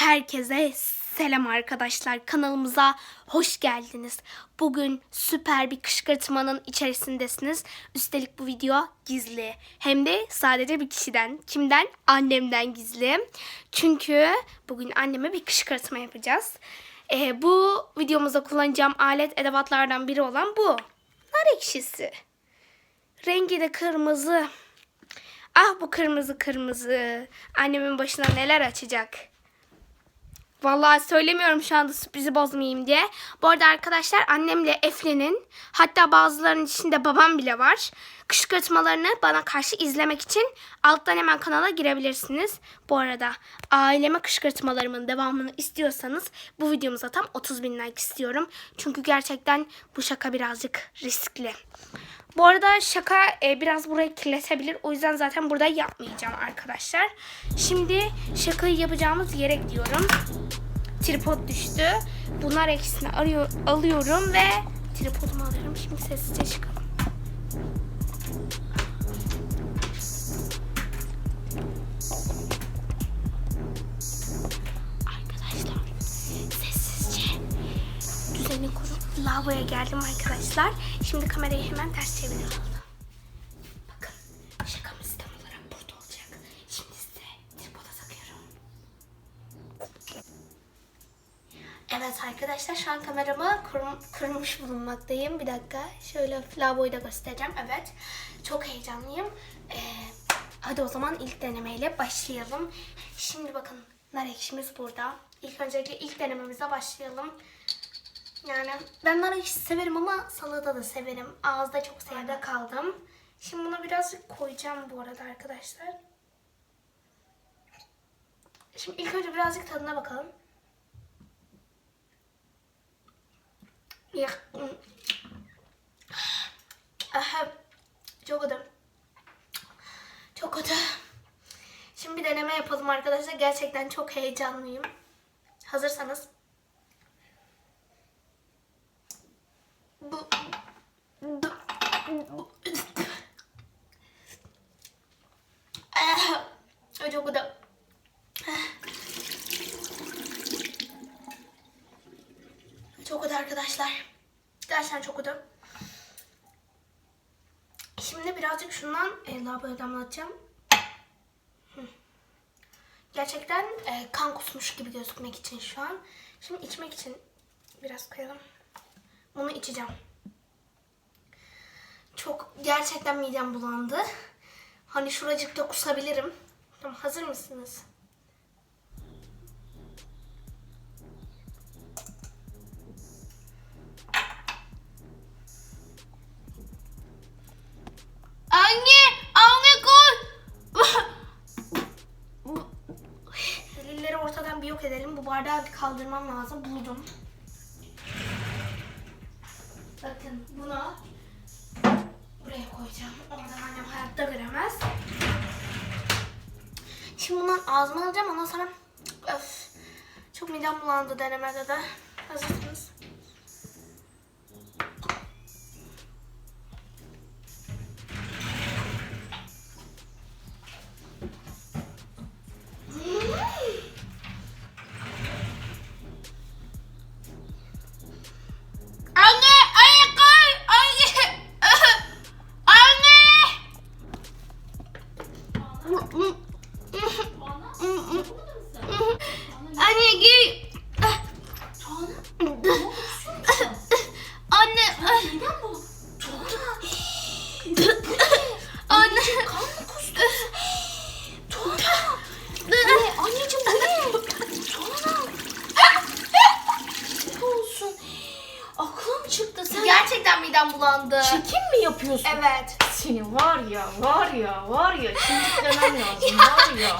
Herkese selam arkadaşlar. Kanalımıza hoş geldiniz. Bugün süper bir kışkırtmanın içerisindesiniz. Üstelik bu video gizli. Hem de sadece bir kişiden. Kimden? Annemden gizli. Çünkü bugün anneme bir kışkırtma yapacağız. Ee, bu videomuzda kullanacağım alet edevatlardan biri olan bu. Nar ekşisi. Rengi de kırmızı. Ah bu kırmızı kırmızı. Annemin başına neler açacak. Vallahi söylemiyorum şu anda sürprizi bozmayayım diye. Bu arada arkadaşlar annemle Efle'nin hatta bazılarının içinde babam bile var. Kışkırtmalarını bana karşı izlemek için alttan hemen kanala girebilirsiniz. Bu arada aileme kışkırtmalarımın devamını istiyorsanız bu videomuza tam 30 bin like istiyorum. Çünkü gerçekten bu şaka birazcık riskli. Bu arada şaka e, biraz burayı kirletebilir. O yüzden zaten burada yapmayacağım arkadaşlar. Şimdi şakayı yapacağımız yere gidiyorum. Tripod düştü. Bunlar ikisini arıyor, alıyorum ve tripodumu alıyorum. Şimdi sessizce çıkalım. Lavaboya geldim arkadaşlar. Şimdi kamerayı hemen ters çeviriyorum. Bakın şakamız tam burada olacak. Şimdi size tripoda takıyorum. Evet arkadaşlar şu an kameramı kurum, kurmuş bulunmaktayım. Bir dakika şöyle lavaboyu da göstereceğim. Evet çok heyecanlıyım. Ee, hadi o zaman ilk denemeyle başlayalım. Şimdi bakın nar ekşimiz burada. İlk öncelikle ilk denememize başlayalım. Yani ben nar ekşisi severim ama salata da severim. Ağızda çok sevde kaldım. Şimdi bunu birazcık koyacağım bu arada arkadaşlar. Şimdi ilk önce birazcık tadına bakalım. Ya. Aha. Çok kötü. Çok kötü. Şimdi bir deneme yapalım arkadaşlar. Gerçekten çok heyecanlıyım. Hazırsanız. Bu, bu, bu. Ah, çok kötü. Çok kötü arkadaşlar. Gerçekten çok kötü. Şimdi birazcık şundan e, lavaboya damlatacağım. Gerçekten e, kan kusmuş gibi gözükmek için şu an. Şimdi içmek için biraz koyalım. Bunu içeceğim. Çok gerçekten midem bulandı. Hani şuracıkta kusabilirim. Tamam hazır mısınız? Anne! Anne koy! Delilleri ortadan bir yok edelim. Bu bardağı bir kaldırmam lazım. Buldum. Bakın bunu hayatta göremez. Şimdi bundan ağzıma alacağım. Ondan sonra öf. Çok midem bulandı denemede de. Hazırsınız. Yapıyorsun? Evet. Seni var ya, var ya, var ya. Çimdiklemem lazım. Var ya.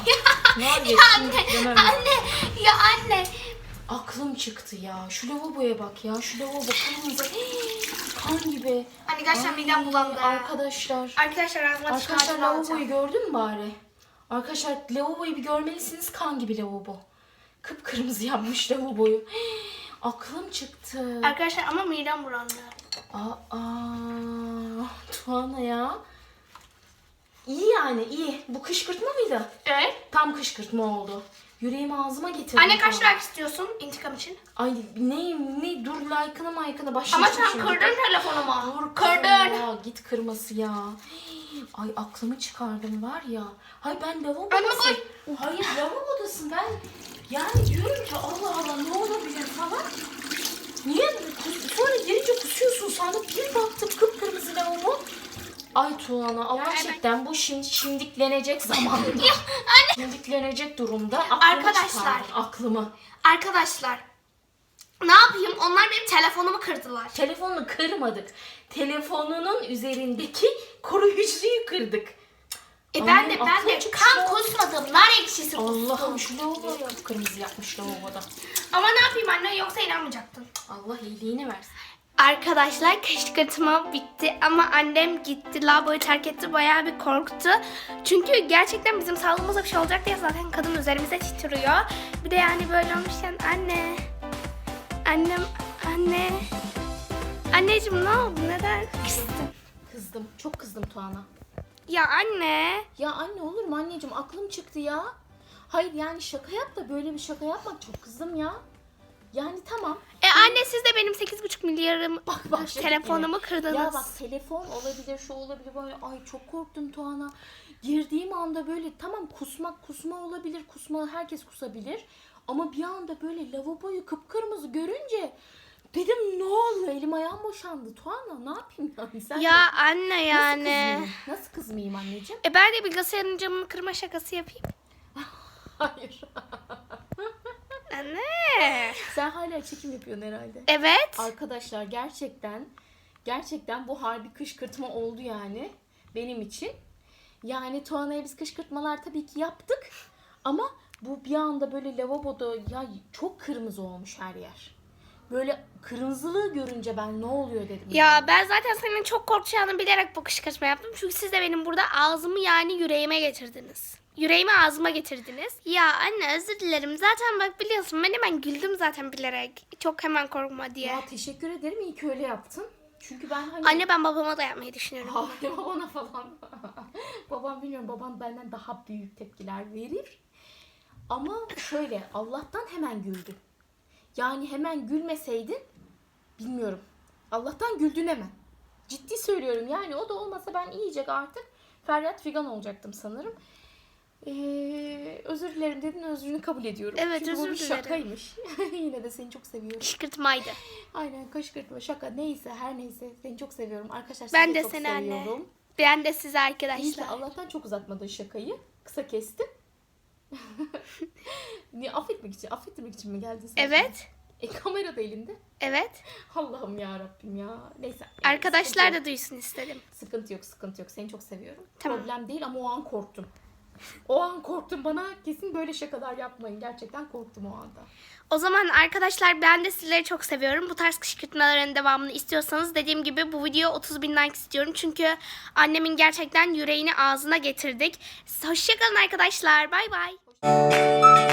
Var ya, çimdiklemem lazım. anne, ya anne. Aklım çıktı ya. Şu lavaboya bak ya. Şu lavabo kırmızı. kan gibi. Anne gerçekten Ay, midem bulandı. Arkadaşlar. Arkadaşlar ağzıma Arkadaşlar lavaboyu gördün mü bari? Arkadaşlar lavaboyu bir görmelisiniz. Kan gibi lavabo. Kıpkırmızı yapmış lavaboyu. Aklım çıktı. Arkadaşlar ama midem bulandı. Aa, Tuana ya. İyi yani iyi. Bu kışkırtma mıydı? Evet. Tam kışkırtma oldu. Yüreğimi ağzıma getirdim. Anne kaç Tuana. like istiyorsun intikam için? Ay ne ne dur like'ını maykını başlayacak Ama sen şimdi. kırdın telefonumu. Dur Kırdın. Ya, git kırması ya. Ay aklımı çıkardım var ya. Hay ben lavabodasın. Hayır lavabodasın ben. Yani diyorum ki Allah Allah ne olabilir falan. Niye sandım. Bir baktım kıpkırmızı lavabo. Ay Tuğan'a Allah gerçekten bu şimdi şimdiklenecek zamanda. Şimdiklenecek durumda. Aklımı Arkadaşlar. çıkardın, Aklımı. Arkadaşlar ne yapayım? Onlar benim telefonumu kırdılar. Telefonunu kırmadık. Telefonunun üzerindeki koruyucuyu kırdık. E ben de ben de kan kusmadım. Nar ekşisi kustum. Allah'ım şu lavaboyu kırmızı yapmış lavaboda. Ama ne yapayım anne yoksa inanmayacaktın. Allah iyiliğini versin. Arkadaşlar kışkırtma bitti ama annem gitti lavaboyu terk etti bayağı bir korktu. Çünkü gerçekten bizim sağlığımıza bir şey olacak diye zaten kadın üzerimize titriyor. Bir de yani böyle olmuşken anne, annem, anne, anneciğim ne oldu neden küstün? Kızdım. Çok kızdım Tuana. Ya anne. Ya anne olur mu anneciğim aklım çıktı ya. Hayır yani şaka yap da böyle bir şaka yapmak çok kızdım ya. Yani tamam. E anne siz de benim 8,5 milyarım Bak bak telefonumu yine. kırdınız. Ya bak telefon olabilir şu olabilir böyle ay çok korktum Tuana. Girdiğim anda böyle tamam kusmak kusma olabilir kusma herkes kusabilir. Ama bir anda böyle lavaboyu kıpkırmızı görünce dedim ne oluyor elim ayağım boşandı Tuana ne yapayım yani sen de- Ya anne Nasıl kız yani. Nasıl kız mıyım anneciğim? E ben de bilgisayarın camını kırma şakası yapayım. Hayır. Anne. Sen hala çekim yapıyorsun herhalde. Evet. Arkadaşlar gerçekten gerçekten bu harbi kışkırtma oldu yani benim için. Yani Tuana'ya biz kışkırtmalar tabii ki yaptık ama bu bir anda böyle lavaboda ya çok kırmızı olmuş her yer. Böyle kırmızılığı görünce ben ne oluyor dedim. Ya ben zaten senin çok korkacağını bilerek bu kışkırtma yaptım. Çünkü siz de benim burada ağzımı yani yüreğime getirdiniz. Yüreğimi ağzıma getirdiniz. Ya anne özür dilerim. Zaten bak biliyorsun ben hemen güldüm zaten bilerek. Çok hemen korkma diye. Ya teşekkür ederim iyi ki öyle yaptın. Çünkü ben hani Anne ben babama da yapmayı düşünüyorum. Hayır babana falan. babam bilmiyorum babam benden daha büyük tepkiler verir. Ama şöyle Allah'tan hemen güldün. Yani hemen gülmeseydin bilmiyorum. Allah'tan güldün hemen. Ciddi söylüyorum yani o da olmasa ben iyice artık feryat figan olacaktım sanırım. Ee, özür dilerim dedin özrünü kabul ediyorum. Evet, Çünkü bu özür bir dilerim. şakaymış. Yine de seni çok seviyorum. Kışkırtmaydı. Aynen kışkırtma şaka neyse her neyse seni çok seviyorum. Arkadaşlar sizi Ben de çok seni seviyorum. anne. Ben de ki arkadaşlar. Allah'tan çok uzatmadın şakayı. Kısa kestim. Niye affetmek için? Affettirmek için mi geldin sen? Evet. E kamera da elinde. Evet. Allah'ım ya Rabbim ya. Neyse. Arkadaşlar da duysun istedim. Sıkıntı yok, sıkıntı yok. Seni çok seviyorum. Tamam. Problem değil ama o an korktum. O an korktum. Bana kesin böyle şakalar yapmayın. Gerçekten korktum o anda. O zaman arkadaşlar ben de sizleri çok seviyorum. Bu tarz kışkırtmaların devamını istiyorsanız dediğim gibi bu video 30 bin like istiyorum. Çünkü annemin gerçekten yüreğini ağzına getirdik. Hoşçakalın arkadaşlar. Bay bay.